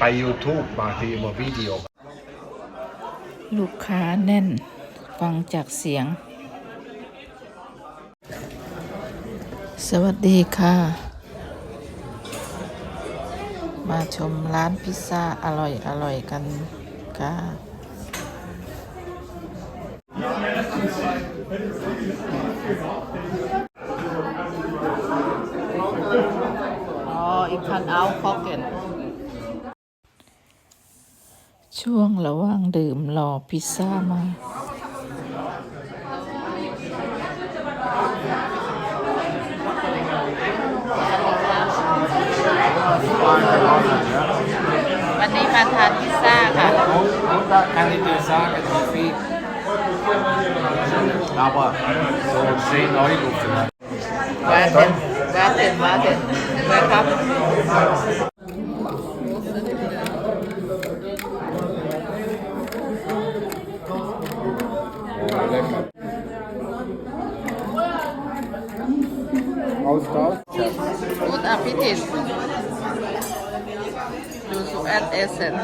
ไป YouTube บางทีมาวิดีโอ ลูกค้าแน่น ฟังจากเสียง สวัสดีค่ะ มาชมร้านพิซซ่าอร่อยอร่อยกันค่ะ อ๋ออีกคันเอาคอกเก็ตช่วงระหว่างดื่มรอพิซซ่ามาวันนี้มาทานพิซซ่าค่ะ Und da kann ich dir sagen, wie viel. Aber so 10 Euro vielleicht. วาเต็นวาเต็นวาเต็นนะครับ Aus, aus. Gut Appetit. Du zuerst essen.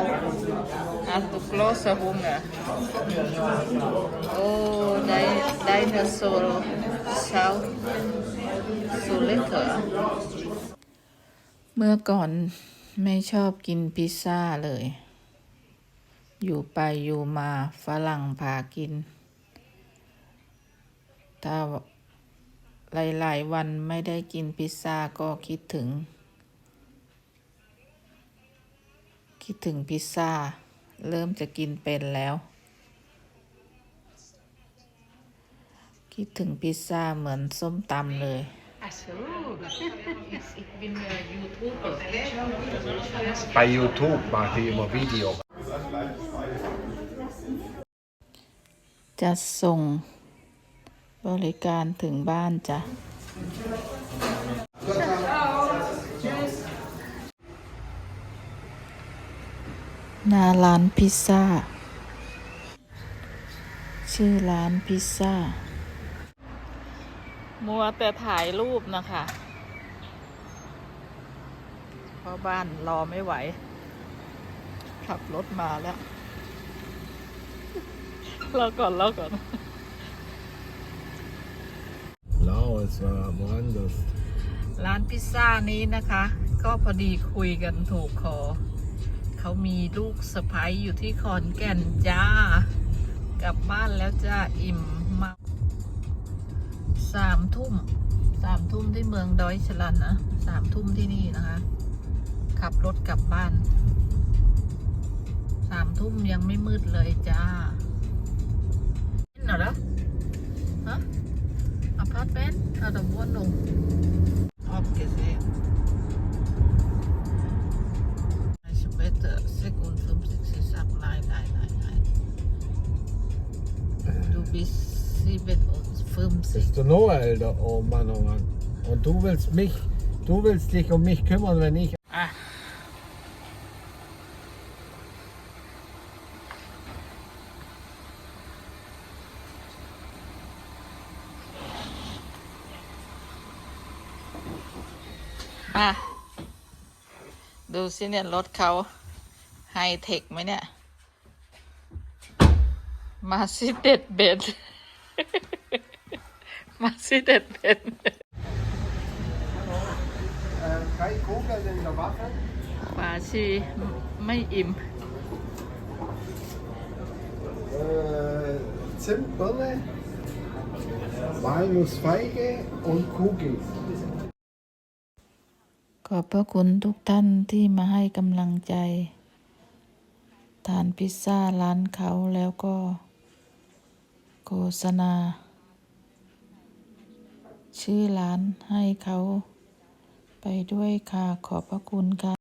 Hast du große Hunger? Oh, dein, deine Soul schaut so lecker. เมื่อก่อนไม่ชอบกินพิซซ่าเลย อยู่ไปอยู่มาฝรั่งพากิน ถ้าหลาย ๆ วันไม่ได้กินพิซซ่าก็คิดถึง คิดถึงพิซซ่า เริ่มจะกินเป็นแล้ว คิดถึงพิซซ่าเหมือนส้มตำเลย Ach so, ich, ich bin äh, YouTuber. ไป YouTube บางทีมาวิดีโอจะส่งบริการถึงบ้านจ้ะ หน้าร้านพิซซ่า ชื่อร้านพิซซ่า มัวแต่ถ่ายรูปนะคะเพราะบ้านรอไม่ไหว ขับรถมาแล้วรอก่อนรอก่อน Blau es war woanders ร้านพิซซ่านี้นะคะ ก็พอดีคุยกันถูกคอเขามีลูกสะพ้ยอยู่ที่ขอนแก่นจ้า กลับบ้านแล้วจ้าอิ่มมา สามทุ่มสามทุ่มที่เมืองดอยชลันนะสามทุ่มที่นี่นะคะ ขับรถกลับบ้านสามทุ่มยังไม่มืดเลยจ้าเหรอฮะ Apartment oder Wohnung? Abgesehen. Später 56, sagt nein, nein, nein, nein. Du bist 57. Bist du noch älter? Oh Mann, oh Mann. Und du willst mich, du willst dich um mich kümmern, wenn ich อ่ะ อ่ะ ดูสิเนี่ย รถเขาไฮเทคไหมเนี่ย มาซิเด็ดเบ็ด มาซิเด็ดเบ็ด äh, kein Kugel in der Waffe. ฝาชีไม่อิ่ม Äh, Zimtbirne, Walnussfeige und Kugel. ขอบพระคุณทุกท่านที่มาให้กำลังใจ ทานพิซซ่าร้านเขาแล้วก็ โฆษณา ชื่อร้านให้เขาไปด้วยค่ะ ขอบพระคุณค่ะ